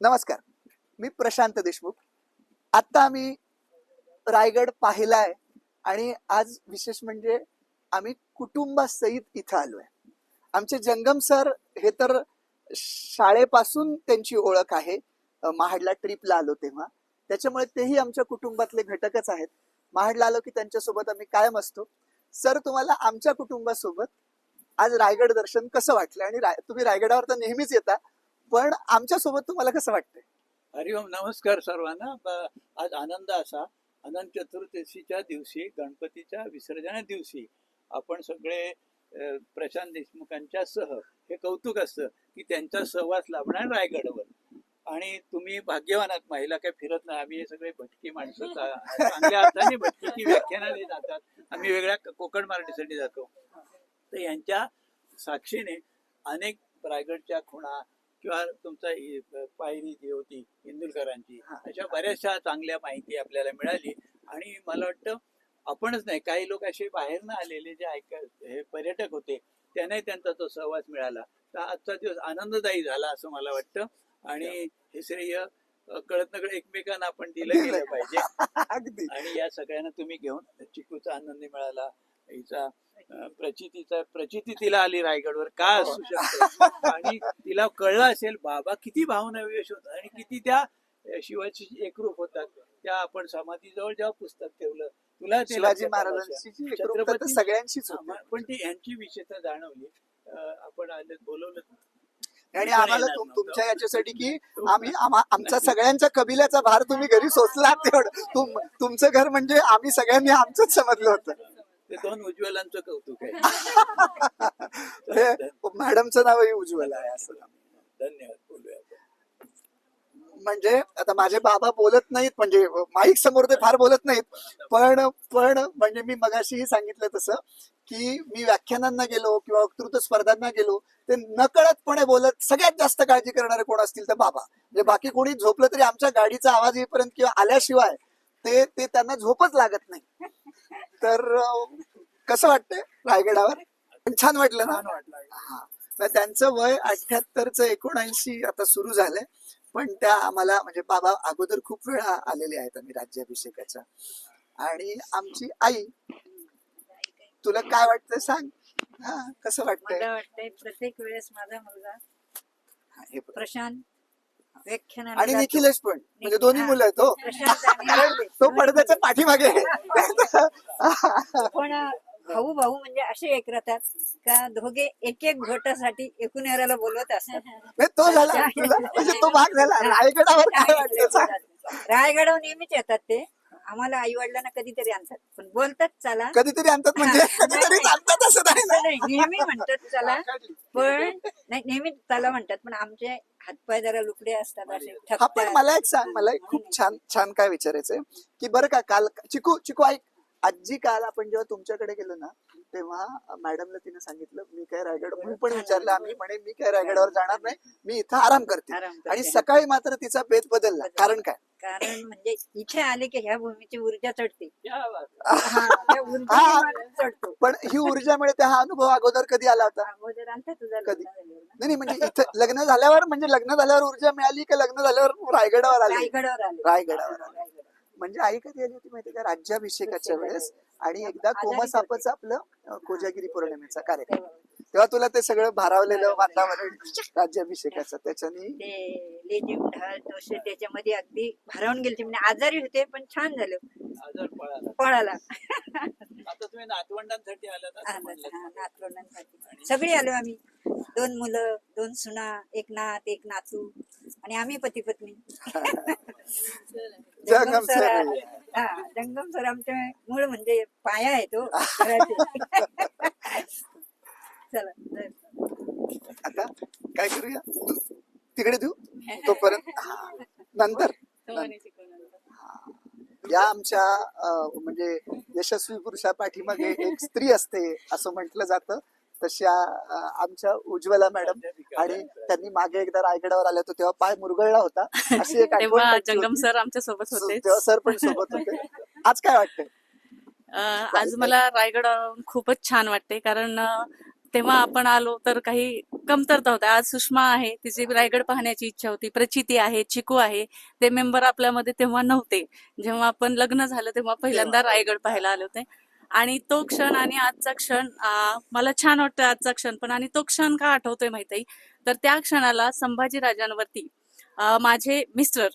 नमस्कार. मी प्रशांत देशमुख. आत्ता आम्ही रायगड पाहिलाय आणि आज विशेष म्हणजे आम्ही कुटुंबासहित इथं आलोय. आमचे जंगम सर हे तर शाळेपासून त्यांची ओळख आहे. महाडला ट्रिपला आलो तेव्हा. त्याच्यामुळे तेही आमच्या कुटुंबातले घटकच आहेत. महाडला आलो की त्यांच्यासोबत आम्ही कायम असतो. सर तुम्हाला आमच्या कुटुंबासोबत आज रायगड दर्शन कसं वाटलं? आणि राय- तुम्ही रायगडावर तर नेहमीच येता. पण आमच्यासोबत तुम्हाला कसं वाटतंय? हरिओम नमस्कार सर्वांना. ब- आज आनंद असा. अनंत चतुर्दशीच्या दिवशी गणपतीच्या विसर्जना दिवशी आपण सगळे अ, प्रशांत देशमुखांच्या सह हे कौतुक असतं की त्यांचा सहवास लाभणार रायगडवर. आणि तुम्ही भाग्यवान आहात. महिला काही फिरत नाही. आम्ही हे सगळे भटकी माणसं चा- चांगल्या अर्थाने भटकीची व्याख्यानाने जातात. आम्ही वेगळ्या क- कोकण मराठीसाठी जातो. तर यांच्या साक्षीने अनेक रायगडच्या खुणा किंवा तुमचा पायरी जी होती इंदुरकरांची हा. अशा बऱ्याचशा चांगल्या माहिती आपल्याला मिळाली. आणि मला वाटतं आपणच नाही काही लोक असे बाहेरनं आलेले जे ऐक हे पर्यटक होते त्यांनाही त्यांचा तो सहवास मिळाला. तर आजचा दिवस आनंददायी झाला असं मला वाटतं. आणि हे श्रेय कळत नकळत एकमेकांना आपण दिलं गेलं पाहिजे. आणि या सगळ्यांना तुम्ही घेऊन चिकूचा आनंद मिळाला हिचा प्रचितीचा प्रचिती तिला आली रायगडवर. का असू शकते? आणि तिला कळलं असेल बाबा किती भावनाविवेश होत आणि किती त्या शिवाची एकरूप होतात. त्या आपण समाधीजवळ जेव्हा पुस्तक ठेवलं तुला शिवाजी महाराजांची छत्रपती- हा, मग- पण ती यांची विशेषता जाणवली. आपण आले बोलवलं आणि आम्हाला. तुमच्या याच्यासाठी की आम्ही आमचा सगळ्यांच्या कबिल्याचा भार तुम्ही घरी सोचला तेवढं. तुम तुमचं घर म्हणजे आम्ही सगळ्यांनी आमचंच समजलं होतं. ते दोन उज्ज्वलांचं कौतुक आहे. मॅडमचं नावही उज्ज्वल आहे असं. धन्यवाद. बोलूया. म्हणजे आता माझे बाबा बोलत नाहीत म्हणजे माईक समोर ते फार बोलत नाहीत पण पण म्हणजे मी मगाशीही सांगितलं तसं की मी व्याख्यानांना गेलो किंवा वक्तृत्व स्पर्धांना गेलो ते नकळतपणे बोलत सगळ्यात जास्त काळजी करणारे कोण असतील तर बाबा. म्हणजे बाकी कोणी झोपलं तरी आमच्या गाडीचा आवाज येईपर्यंत किंवा आल्याशिवाय ते ते त्यांना झोपच लागत नाही. तर कसं वाटतंय रायगडावर? पण छान वाटलं ना? हा. तर त्यांचं वय अठ्याहत्तरच एकोणऐंशी आता सुरू झालंय. पण त्या आम्हाला म्हणजे बाबा अगोदर खूप वेळा आलेले आहेत आम्ही राज्याभिषेकाच्या. आणि आमची आई तुला काय वाटतंय सांग? हा कसं वाटतंय? प्रत्येक वेळेस माझा मुलगा. प्रशांत व्याख्यान आणि निखिलेश पण म्हणजे दोन्ही मुलं आहेत हो. तो पडद्याच्या पाठीमागे. पण भाऊ भाऊ म्हणजे असे एक राहतात का दोघे एक एक घोटासाठी एकूण याला बोलवत असतात. तो झाला. म्हणजे तो भाग झाला. रायगडावर काय नेहमीच येतात ते. आम्हाला आई वडिलांना कधीतरी आणतात. पण बोलतात चला. कधीतरी आणतात म्हणजे कधीतरी आणतात असं नाही नेहमी म्हणतात चला. पण नाही नेहमी चला म्हणतात पण आमचे हातपाय जरा लुकडे असतात असे पण मला एक सांग मला एक खूप छान छान काय विचारायचंय. की बरं का काल चिकू चिकू ऐक. आजी काल आपण जेव्हा तुमच्याकडे गेलो ना तेव्हा मॅडमला तिने सांगितलं मी काय रायगड मी पण विचारलं आम्ही म्हणे मी काय रायगडावर जाणार नाही मी इथं आराम करते. आणि सकाळी मात्र तिचा बेत बदलला कारण काय कारण म्हणजे इथे आले की ह्या भूमीची ऊर्जा चढते. हा, हा. चढतो पण ही ऊर्जा मिळते हा अनुभव अगोदर कधी आला होता अगोदर आणता तुझा कधी? नाही नाही, म्हणजे इथं लग्न झाल्यावर म्हणजे लग्न झाल्यावर ऊर्जा मिळाली का लग्न झाल्यावर रायगडावर आली रायगडावर आले रायगडावर आले. रायगडावर. म्हणजे आई कधी आली होती माहिती का? राज्याभिषेकाच्या वेळेस आणि एकदा आजारी कोमा होती. सापचं आपलं कोजागिरी पौर्णिमेचा कार्यक्रम. तेव्हा तुला ते सगळं भारावलेलं वातावरण राज्याभिषेकाचं. त्याच्यानी त्याच्यामध्ये अगदी भारावून गेले म्हणजे आजारी होते पण छान झाले. आजार पळाला. पळाला. आता तुम्ही नातवंडांसाठी नातवंडांसाठी. सगळे आलो आम्ही. दोन मुलं दोन सुना एक नात एक नातू आणि आम्ही पती पत्नी जगम सर. हा जंगम सर आमचे मूळ म्हणजे पाया आहे तो घराचे. चला तर. आता काय करूया तिकडे देऊ तोपर्यंत हा. नंतर हा. या आमच्या अं, म्हणजे यशस्वी पुरुषा पाठीमागे एक स्त्री असते असं म्हटलं जातं तशा आमच्या उज्ज्वला मॅडम. आणि त्यांनी मागे एकदा रायगडावर आले होते तेव्हा पाय मुरगळला होता. अशी एक जंगम. सर आमच्यासोबत होते. तेव्हा सर पण सोबत होते. आज काय वाटतंय? आज मला रायगड खूपच छान वाटते कारण तेव्हा आपण आलो तर काही कमतरता होता. आज सुषमा आहे तिची रायगड पाहण्याची इच्छा होती. प्रचिती आहे चिकू आहे. ते मेंबर आपल्यामध्ये तेव्हा नव्हते. जेव्हा आपण लग्न झालं तेव्हा. पहिल्यांदा रायगड पाहायला आले होते. आणि तो क्षण आणि आजचा क्षण मला छान वाटतं आजचा क्षण पण आणि तो क्षण का आठवतोय माहिती? तर त्या क्षणाला संभाजी राजांवरती माझे मिस्टर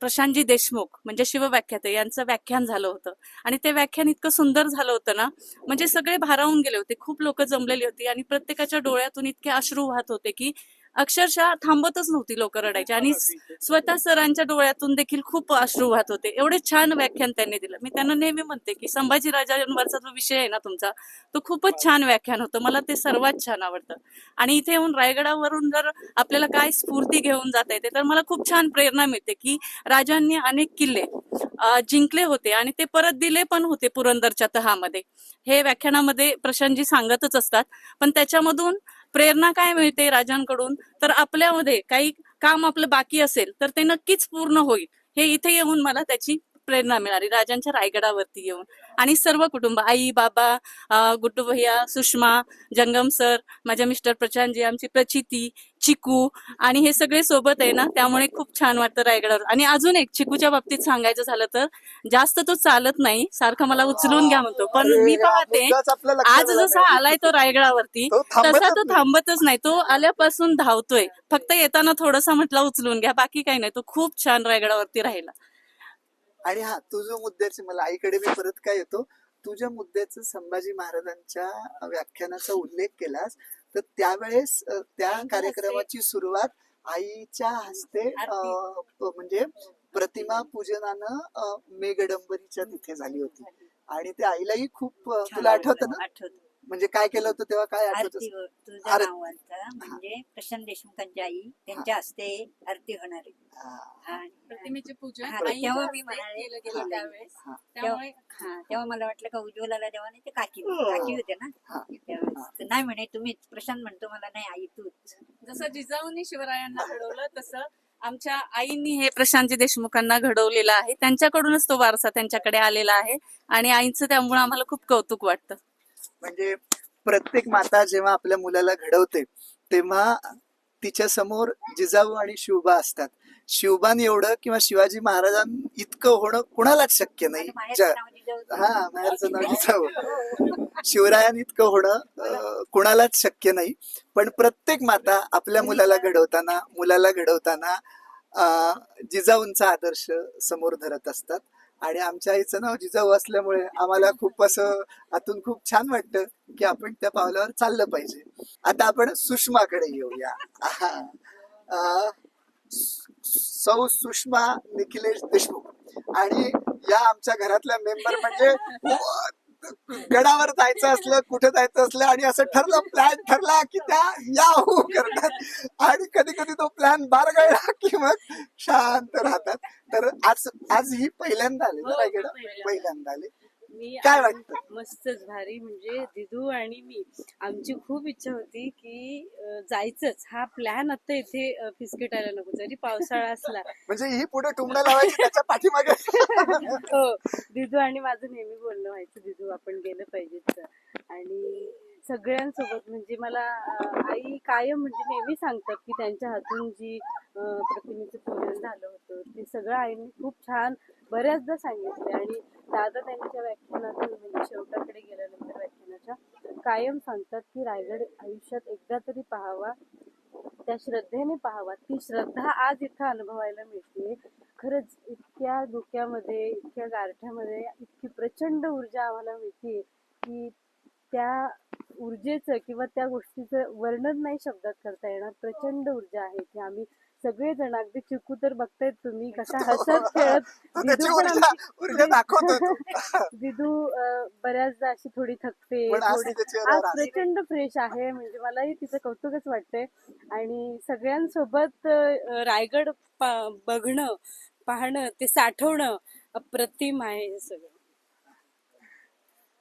प्रशांतजी देशमुख म्हणजे शिवव्याख्याते यांचं व्याख्यान झालं होतं. आणि ते व्याख्यान इतकं सुंदर झालं होतं ना म्हणजे सगळे भारावून गेले होते. खूप लोक जमलेली होती आणि प्रत्येकाच्या डोळ्यातून इतके अश्रू वाहत होते की अक्षरशः थांबतच नव्हती लोक रडायची आणि स्वतः सरांच्या डोळ्यातून देखील खूप अश्रू वाहत होते. एवढे छान व्याख्यान त्यांनी दिलं. मी त्यांना नेहमी म्हणते की संभाजी राजांवरचा जो विषय आहे ना तुमचा तो खूपच छान व्याख्यान होतं. मला ते सर्वात छान आवडतं. आणि इथे येऊन रायगडावरून जर आपल्याला काय स्फूर्ती घेऊन जाता येते तर मला खूप छान प्रेरणा मिळते की राजांनी अनेक किल्ले जिंकले होते आणि ते परत दिले पण होते पुरंदरच्या तहामध्ये. हे व्याख्यानामध्ये प्रशांतजी सांगतच असतात. पण त्याच्यामधून प्रेरणा काय मिळते राजांकडून? तर आपल्यामध्ये काही काम आपलं बाकी असेल तर ते नक्कीच पूर्ण होईल. हे इथे येऊन मला त्याची प्रेरणा मिळाली राजांच्या रायगडावरती येऊन. आणि सर्व कुटुंब आई बाबा गुड्डू भैया सुषमा जंगम सर माझ्या मिस्टर प्रशांतजी आमची प्रचिती चिकू आणि हे सगळे सोबत आहे ना त्यामुळे खूप छान वाटतं रायगडावर. आणि अजून एक चिकूच्या बाबतीत सांगायचं झालं तर जास्त तो चालत नाही सारखं मला उचलून घ्या म्हणतो. पण मी पाहते आज जसा. आलाय तो रायगडावरती तसा तो. थांबतच नाही. तो आल्यापासून धावतोय. फक्त येताना थोडासा म्हटला उचलून घ्या. बाकी काही नाही. तो खूप छान रायगडावरती राहिला. आणि हा तुझ्या मुद्द्याचे मला आईकडे मी परत काय येतो तुझ्या मुद्द्याचं संभाजी महाराजांच्या व्याख्यानाचा उल्लेख केलास तर त्यावेळेस त्या कार्यक्रमाची सुरुवात आईच्या हस्ते म्हणजे प्रतिमा पूजनानं मेघडंबरीच्या तिथे झाली होती. आणि ते आईलाही खूप तुला आठवतं ना? म्हणजे काय केलं होतं तेव्हा? काय आठवत आरती हो- तुझं आरती. नाव आलतं म्हणजे प्रशांत देशमुखांची आई त्यांच्या हस्ते आरती होणार. आहे आणि प्रतिमेचे पूजन हा, आईच्या तेव्हा मी म्हणाले केलं गेलं. त्यावेळेस. हा. त्यामुळे हा तेव्हा मला वाटलं का उज्ज्वलाला तेव्हा नाही ते काकी हो. काकी होते ना? हा. त्यावेळेस तर नाही म्हणे तुम्हीच प्रशांत म्हणतो मला नाही आई तूच. जसं जिजाऊंनी शिवरायांना घडवलं तसं आमच्या आईंनी हे प्रशांतजी देशमुखांना घडवलेलं आहे. त्यांच्याकडूनच तो वारसा त्यांच्याकडे आलेला आहे. आणि आईंचं त्यामुळे आम्हाला खूप कौतुक वाटतं. म्हणजे प्रत्येक माता जेव्हा आपल्या मुलाला घडवते तेव्हा तिच्या समोर जिजाऊ आणि शिवबा असतात. शिवबान एवढं किंवा शिवाजी महाराजां इतकं होणं कुणालाच शक्य नाही. हा माहेरचं नाव जिजाऊ. शिवरायान इतकं होणं कुणालाच शक्य नाही. पण प्रत्येक माता आपल्या मुलाला घडवताना मुलाला घडवताना अं, जिजाऊंचा आदर्श समोर धरत असतात. आणि आमच्या आईचं नाव जिजाऊ असल्यामुळे आम्हाला खूप असं आतून खूप छान वाटतं की आपण त्या पावलावर चाललं पाहिजे. आता आपण सुषमाकडे येऊया. सौ सुषमा निखिलेश देशमुख. आणि या आमच्या घरातल्या मेंबर म्हणजे गडावर जायचं असलं कुठे जायचं असलं आणि असं ठरलं प्लॅन ठरला की त्या याहू करतात. आणि कधी कधी तो प्लॅन बारगळला की मग शांत राहतात. तर आज आज ही पहिल्यांदा आली ना हो, रायगड पहिल्यांदा. पहिल्यांदा आली. मी काय आणि वाटतं? मस्तच भारी. म्हणजे दिदू आणि मी आमची खूप इच्छा होती की अं, जायचंच. हा प्लॅन आता इथे अं, फिसकटायला नको. जरी पावसाळा असला. म्हणजे ही पुढे टुमणं लावायची त्याच्या पाठीमागे. हो. दिदू आणि माझं नेहमी बोलणं व्हायचं दिदू आपण गेलं पाहिजे आणि सगळ्यांसोबत म्हणजे मला अं, आई कायम म्हणजे नेहमी सांगतात की त्यांच्या हातून जी अं, प्रतिमेचं पूजन झालं होतं ते सगळं आईने खूप छान बऱ्याचदा सांगितले. आणि दादा त्यांच्या व्याख्यानातून म्हणजे शेवटाकडे गेल्यानंतर व्याख्यानाच्या कायम सांगतात की रायगड आयुष्यात एकदा तरी पाहावा त्या श्रद्धेने पाहावा. ती श्रद्धा आज इथं अनुभवायला मिळते. खरंच इतक्या धुक्यामध्ये इतक्या गारठ्यामध्ये इतकी प्रचंड ऊर्जा आम्हाला मिळते की त्या ऊर्जेचं किंवा त्या गोष्टीचं वर्णन नाही शब्दात करता येणार. प्रचंड ऊर्जा आहे की आम्ही सगळेजण अगदी चिकू तर बघतायत तुम्ही कसा हसत खेळत. दिदू पण आमची. दिदू बऱ्याचदा अशी थोडी थकते आज प्रचंड फ्रेश आहे म्हणजे मलाही तिचं कौतुकच वाटतंय. आणि सगळ्यांसोबत रायगड बघणं पाहणं ते साठवणं अप्रतिम आहे हे सगळं.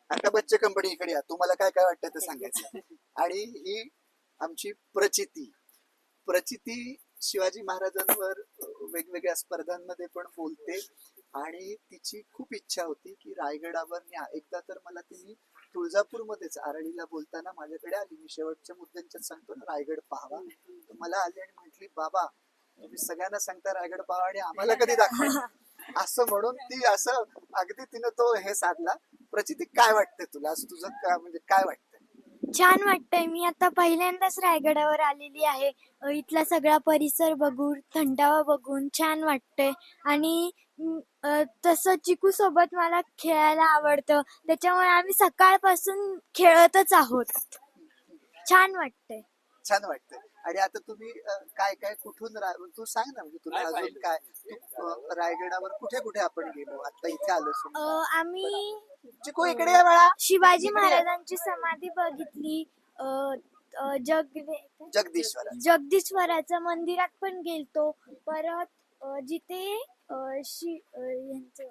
आता बच्चे कंपनी इकडे या. तुम्हाला काय काय वाटतं ते सांगायचं? आणि ही आमची प्रचिती. प्रचिती शिवाजी महाराजांवर वेगवेगळ्या स्पर्धांमध्ये पण बोलते. आणि तिची खूप इच्छा होती की रायगडावर न्या. एकदा तर मला तिने तुळजापूरमध्येच आरळीला बोलताना माझ्याकडे आली. मी शेवटच्या मुद्द्यांच्यात सांगतो ना रायगड पाहावा. मला आली आणि म्हटली बाबा तुम्ही सगळ्यांना सांगता रायगड पाहावा आणि आम्हाला कधी दाखवा. असं म्हणून ती असं अगदी तिनं तो हे साधला. प्रचिती काय वाटतंय तुला? असं तुझं काय म्हणजे काय वाटतंय? छान वाटतंय. मी आता पहिल्यांदाच रायगडावर आलेली आहे. अ, इथला सगळा परिसर बघून थंडावा बघून छान वाटतंय. आणि म, अ, तसं चिकू सोबत मला खेळायला आवडतं. त्याच्यामुळे आम्ही सकाळपासून खेळतच आहोत. छान वाटतंय. छान वाटतंय. आणि आता तुम्ही अं, काय काय कुठून रा- तू सांग ना म्हणजे तुला काय अजून पाहिलं? काय तू, अं, रायगडावर कुठे कुठे आपण गेलो? आता इथे आलो अ, समजा. आम्ही चिकू इकडे या बाळा. शिवाजी महाराजांची समाधी बघितली. अ, अ, जग जगदीश्वर जगदीश्वराचं. मंदिरात पण गेलतो. परत अ, जिथे अ, शि अ, यांचं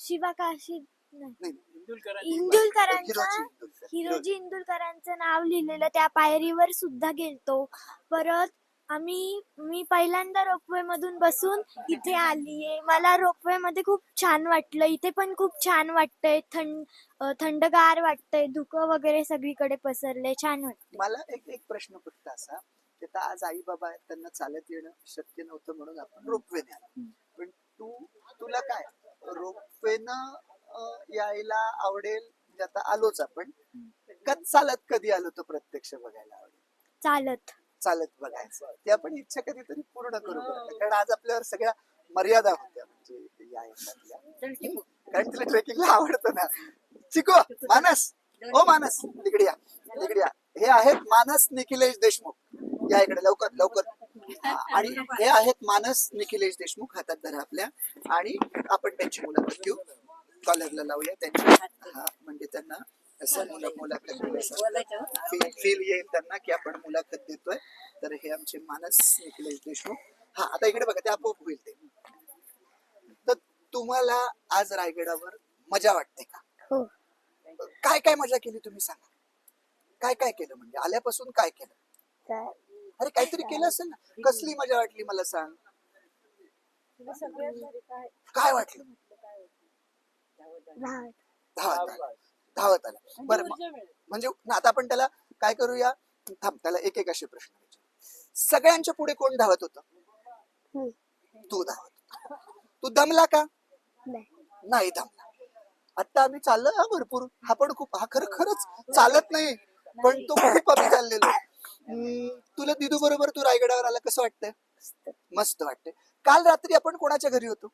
शिवाकाशी नाही, इंदुलकरांची. इंदुलकरांचा हिरोजी इंदुलकर. हिरोजी इंदुलकरांचं नाव लिहिलेलं त्या पायरीवर सुद्धा गेलतो. परत आम्ही मी पहिल्यांदा रोपवे मधून बसून इथे आलीये. मला रोपवे मध्ये खूप छान वाटलं. इथे पण खूप छान वाटतंय. थंड अ, थंडगार वाटतंय. धुकं वगैरे सगळीकडे पसरलंय. छान वाटतंय. मला एक एक प्रश्न फक्त असा की आता आज आई बाबा आहेत त्यांना चालत येणं शक्य नव्हतं म्हणून आपण रोपवेने आलो. पण तू तुला काय? रोपवेनं अं, यायला आवडेल म्हणजे आता आलोच आपण. का चालत कधी आलो तो प्रत्यक्ष बघायला आवडेल? चालत. चालत बघायचं. ते आपण इच्छा कधीतरी पूर्ण करू बरं. कारण आज आपल्यावर सगळ्या मर्यादा होत्या. म्हणजे या. कारण तिला ट्रेकिंगला आवडतं ना. चिको मानस. ओ मानस. इकडे या. इकडे या. हे आहेत मानस निखिलेश देशमुख. या इकडे लवकर लवकर. हा, आणि हे आहेत मानस निखिलेश देशमुख हातात धरा आपल्या. आणि आपण त्यांची मुलाखत घेऊ. कॉलरला लावूया. त्यांची हा म्हणजे त्यांना मुला मुलाखत. फील येईल त्यांना की आपण मुलाखत देतोय तर हे आमचे मानस निखिलेश देशमुख. हा आता इकडे बघा ते आपोआप होईल ते. तर तुम्हाला आज रायगडावर मजा वाटते का? हो. काय काय मजा केली तुम्ही सांगा? काय काय केलं म्हणजे? आल्यापासून काय केलं? अरे काहीतरी केलं असेल ना? कसली मजा वाटली मला सांग? काय? वाटलं? धावत आला. बरं मग- म्हणजे ना आता आपण त्याला काय करूया? थांब त्याला एक एक असे प्रश्न. सगळ्यांच्या पुढे कोण धावत होत. तू धावत. तू दमला का? नाही. दमला. आता आम्ही चाललो हा भरपूर. हा पण खूप हा खरं खरंच चालत नाही. पण तो खूप आम्ही चाललेलो. तुला दिदू बरोबर तू रायगडावर आला कसं वाटतंय? मस्त वाटतंय. काल रात्री आपण कोणाच्या घरी होतो?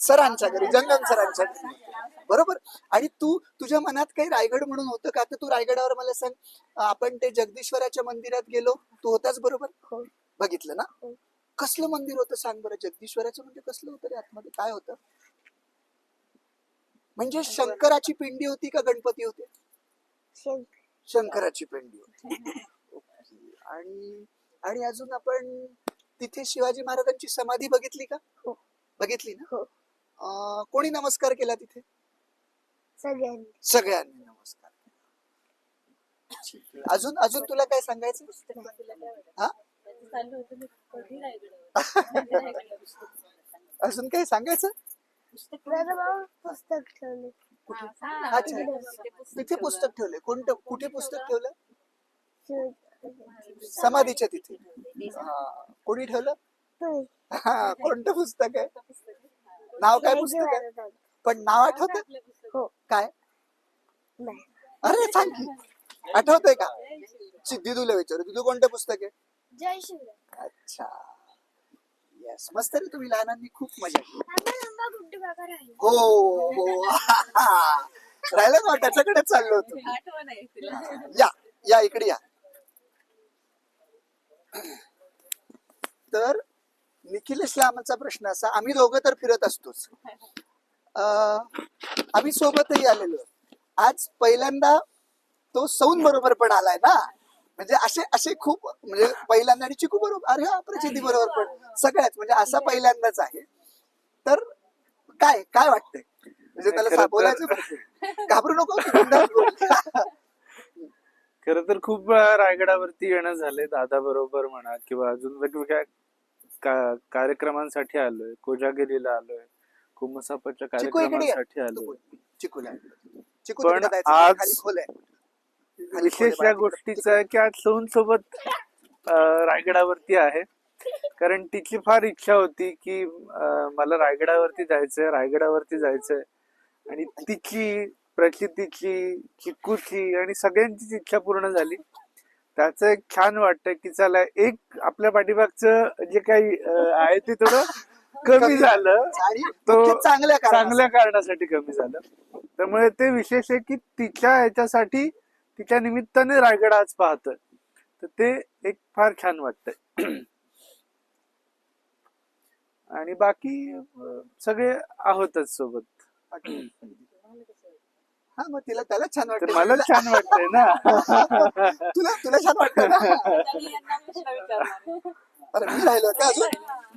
सरांच्या घरी जंगम सरांच्या घरी. बरोबर? आणि तू तुझ्या मनात काही रायगड म्हणून होतं का? आता तू रायगडावर मला सांग आपण ते जगदीश्वराच्या मंदिरात गेलो तू होताच बरोबर? हो. बघितलं ना? हो. कसलं मंदिर होतं सांग बरं? जगदीश्वराचं म्हणजे कसलं होतं रे आतमध्ये? काय होतं? म्हणजे शंकराची पिंडी होती का गणपती होते? शंकराची पिंडी होती. आणि आणि अजून आपण तिथे शिवाजी महाराजांची समाधी बघितली का? हो. बघितली ना? हो. अं, कोणी नमस्कार केला तिथे? सगळ्यांनी. सगळ्यांनी नमस्कार केला. अजून अजून तुला काय सांगायचं? हा? चालू होतं मी कधी अजून काय सांगायचं? भाऊ पुस्तक ठेवले. अच्छा. तिथे पुस्तक ठेवले. कोणतं कुठे पुस्तक ठेवलं? शिव- समाधीच्या तिथे. हा. कोणी ठेवलं? हा कोणतं पुस्तक आहे? नाव काय पुस्तक आहे. पण नाव आठवत? हो. काय? नाही. अरे सांग की. आठवतंय का? सिद्धी तुला विचारू. तुझं कोणतं पुस्तक आहे? जय शिवराय अच्छा. येस मस्त रे तुम्ही लहानांनी खूप मजा केली. आता लंबा गुड्डू काका राहिला. हो हो. राहिलं ना त्याच्याकडे चाललो होतो. आठवण आहे तिला. या या इकडे या. तर निखिलेशला आमचा प्रश्न असा आम्ही दोघं तर फिरत असतोच. अं, आम्ही सोबतही आलेलो. आज पहिल्यांदा तो सौन बरोबर पण आलाय ना? म्हणजे असे असे खूप म्हणजे पहिल्यांदा आणि चिकू बरोबर अरे हा प्रचिती बरोबर पण सगळ्याच म्हणजे असा पहिल्यांदाच आहे. तर काय काय वाटतंय? म्हणजे त्याला बोलायचं. घाबरू नको. खर तर खूप रायगडावरती येणं झालंय दादा बरोबर म्हणा किंवा अजून वेगवेगळ्या का- कार्यक्रमांसाठी आलोय कोजागिरीला आलोय कुमसापाच्या. कार्यक्रमासाठी आलोय. बोल. चिकूला. चिकू पण आज विशेष या गोष्टीचं आहे की आज सोहन सोबत रायगडावरती आहे. कारण तिची फार इच्छा होती की मला रायगडावरती जायचंय रायगडावरती जायचंय. आणि तिची प्रचितीची चिकूची आणि तिची इच्छा पूर्ण झाली. त्याचं एक छान वाटतं की चला एक आपल्या पाठीमागचं जे काही आहे ते थोडं कमी झालं. तो चांगल्या कारणासाठी. चांगल्या कारणासाठी कमी झालं. त्यामुळे ते विशेष आहे की तिच्या ह्याच्यासाठी तिच्या निमित्ताने रायगड आज पाहतोय. तर ते एक फार छान वाटतंय. आणि बाकी सगळे आहोतच सोबत. हा मग तिला त्याला छान वाटतं मला छान वाटतंय ना? तुला तुला छान वाटतं ना? अरे मी राहिलो का अजून?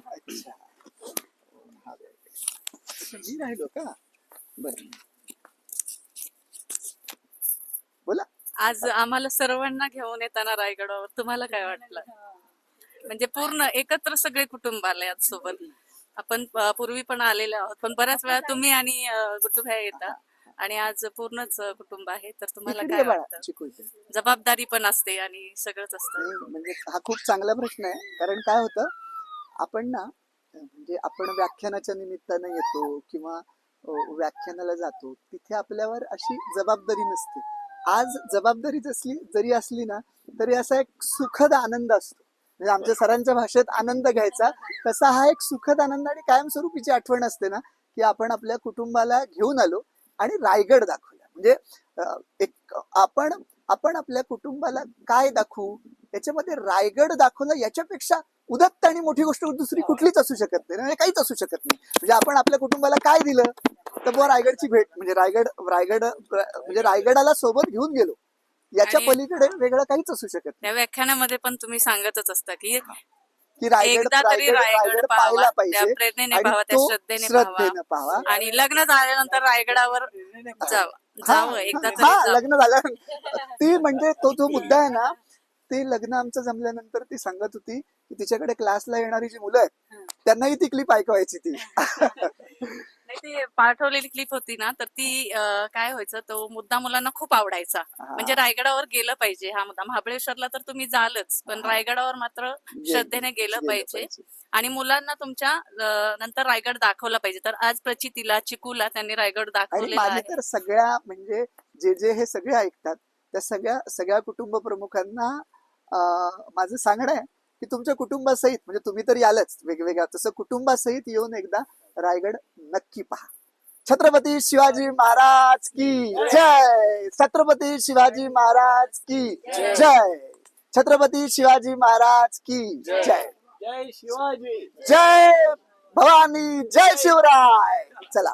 अच्छा. मी राहिलो का? बर. बोला. आज आम्हाला सर्वांना घेऊन येताना रायगडावर. तुम्हाला काय वाटलं? म्हणजे पूर्ण एकत्र सगळे कुटुंब आले आज सोबत आपण पूर्वी पण आलेले आहोत पण बऱ्याच वेळा तुम्ही आणि गुड्डू भाई येतात आणि आज पूर्णच कुटुंब आहे तर तुम्हाला इकडे काय बाळा, वाटतं? चिकू इथे. जबाबदारी पण असते आणि सगळंच असतं. नाही, म्हणजे हा खूप चांगला प्रश्न आहे. कारण काय होतं आपण ना म्हणजे आपण व्याख्यानाच्या निमित्तानं येतो किंवा अ, व्याख्यानाला जातो तिथे आपल्यावर अशी जबाबदारी नसते. आज जबाबदारी असली जरी असली ना तरी असा एक सुखद आनंद असतो. म्हणजे आमच्या सरांच्या भाषेत आनंद घ्यायचा. तसा हा एक सुखद आनंद आणि कायमस्वरूपीची आठवण असते ना की आपण आपल्या कुटुंबाला घेऊन आलो आणि रायगड दाखवला. म्हणजे एक आपण आपण आपल्या कुटुंबाला काय दाखवू? याच्यामध्ये रायगड दाखवणं याच्यापेक्षा उदत्त आणि मोठी गोष्ट दुसरी कुठलीच असू शकत नाही. म्हणजे काहीच असू शकत नाही. म्हणजे आपण आपल्या कुटुंबाला काय दिलं? तर बुवा रायगडची भेट म्हणजे रायगड रायगड म्हणजे रायगडाला सोबत घेऊन गेलो. याच्या पलीकडे वेगळं काहीच असू शकत नाही. त्या व्याख्यानामध्ये पण तुम्ही सांगतच असता की की रायगड एकदा तरी रायगड रायगड रायगड पाहावा पाहायला त्या पाहिजे प्रेरणेने आणि पाहावा त्या तो श्रद्धेने पाहावा श्रद्धेनं पाहावा. आणि लग्न झाल्यानंतर रायगडावर जावं हा, जावं एकदा हा, तरी जावं. लग्न झालं ती म्हणजे तो जो मुद्दा आहे ना ते लग्न आमचं जमल्यानंतर ती सांगत होती की तिच्याकडे क्लासला येणारी जी मुलं आहेत त्यांनाही ती क्लिप ऐकवायची ती. ती पाठवलेली क्लिप होती ना तर ती अं, काय व्हायचं तो मुद्दा मुलांना खूप आवडायचा. म्हणजे रायगडावर गेलं पाहिजे हा मुद्दा. महाबळेश्वरला तर तुम्ही जालच पण रायगडावर मात्र श्रद्धेने गेलं पाहिजे. आणि मुलांना तुमच्या अं, नंतर रायगड दाखवला पाहिजे. तर आज प्रचितीला चिकूला त्यांनी रायगड आणि दाखवलेला माझे आहे. तर सगळ्या म्हणजे जे जे हे सगळे ऐकतात त्या सगळ्या सगळ्या कुटुंब प्रमुखांना अं, माझं सांगणं आहे की तुमच्या कुटुंबासहित म्हणजे तुम्ही तर यालच वेगवेगळ्या तसं कुटुंबासहित येऊन एकदा रायगड नक्की पहा. छत्रपती शिवाजी महाराज की जय. छत्रपती शिवाजी महाराज की जय. छत्रपती शिवाजी महाराज की जय. जय शिवाजी. जय भवानी जय शिवराय. चला.